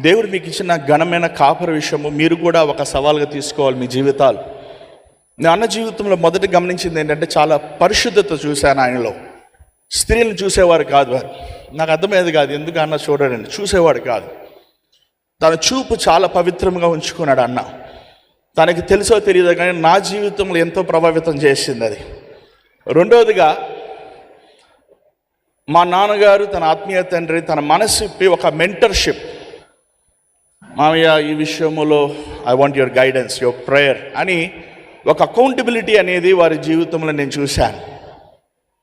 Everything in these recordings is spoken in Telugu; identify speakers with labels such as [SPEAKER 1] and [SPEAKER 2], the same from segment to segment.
[SPEAKER 1] దేవుడు మీకు ఇచ్చిన ఘనమైన కాపర విషయము మీరు కూడా ఒక సవాల్గా తీసుకోవాలి మీ జీవితాలు. నేను అన్న జీవితంలో మొదట గమనించింది ఏంటంటే చాలా పరిశుద్ధత చూశాను ఆయనలో. స్త్రీలను చూసేవారు కాదు వారు. నాకు అర్థమయ్యేది కాదు ఎందుకు అన్న చూడడండి చూసేవాడు కాదు. తన చూపు చాలా పవిత్రంగా ఉంచుకున్నాడు అన్న. తనకి తెలుసో తెలియదు కానీ నా జీవితంలో ఎంతో ప్రభావితం చేసింది అది. రెండవదిగా మా నాన్నగారు తన ఆత్మీయ తండ్రి తన మనసు ఇప్పి ఒక మెంటర్షిప్ మామయ్య ఈ విషయంలో I want your guidance your prayer అని ఒక అకౌంటబిలిటీ అనేది వారి జీవితంలో నేను చూశాను.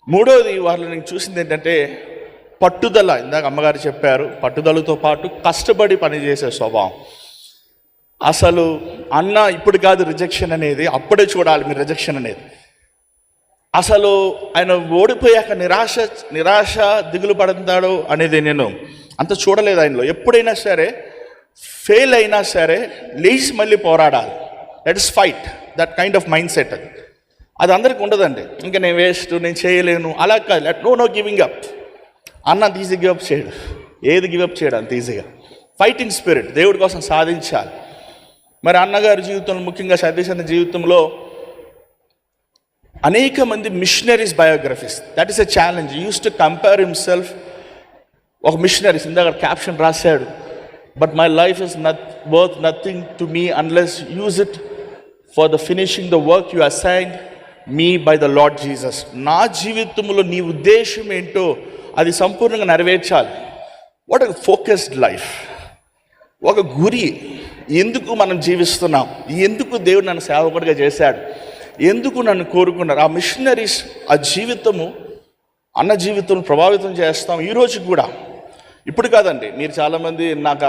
[SPEAKER 1] మూడోది వాళ్ళు నేను చూసింది ఏంటంటే పట్టుదల. ఇందాక అమ్మగారు చెప్పారు పట్టుదలతో పాటు కష్టపడి పనిచేసే స్వభావం. అసలు అన్న ఇప్పుడు కాదు రిజెక్షన్ అనేది అప్పుడే చూడాలి మీరు రిజెక్షన్ అనేది. అసలు ఆయన ఓడిపోయాక నిరాశ నిరాశ దిగులు పడతాడు అనేది నేను అంత చూడలేదు ఆయనలో. ఎప్పుడైనా సరే ఫెయిల్ అయినా సరే లేచి మళ్ళీ పోరాడాలి. That is fight that kind of mindset అది. అది అందరికి ఉండదండి. ఇంకా నేను వేస్ట్ నేను చేయలేను. అలా కాదు. Let no no giving up అన్న అంత ఈజీ గివప్ చేయడు. ఏది గివప్ చేయడు అంత ఈజీగా ఫైటింగ్ స్పిరిట్ దేవుడి కోసం సాధించాలి. మరి అన్నగారి జీవితంలో ముఖ్యంగా సతీష్ అన్న జీవితంలో అనేక మంది missionaries biographies that is a challenge uses to compare himself ఒక మిషనరీస్ ఇందాక క్యాప్షన్ రాశాడు. But my life is not worth nothing to me unless use it for the finishing the work you assign me by the Lord Jesus నా జీవితంలో నీ ఉద్దేశం ఏంటో అది సంపూర్ణంగా నెరవేర్చాలి. వాట్ ఫోకస్డ్ లైఫ్ ఒక గురి. ఎందుకు మనం జీవిస్తున్నాం? ఎందుకు దేవుడు నన్ను సేవకుడిగా చేశాడు? ఎందుకు నన్ను కోరుకున్నారు? ఆ మిషనరీస్ ఆ జీవితము అన్న జీవితం ప్రభావితం చేస్తాం ఈరోజు కూడా. ఇప్పుడు కాదండి మీరు చాలామంది నాకు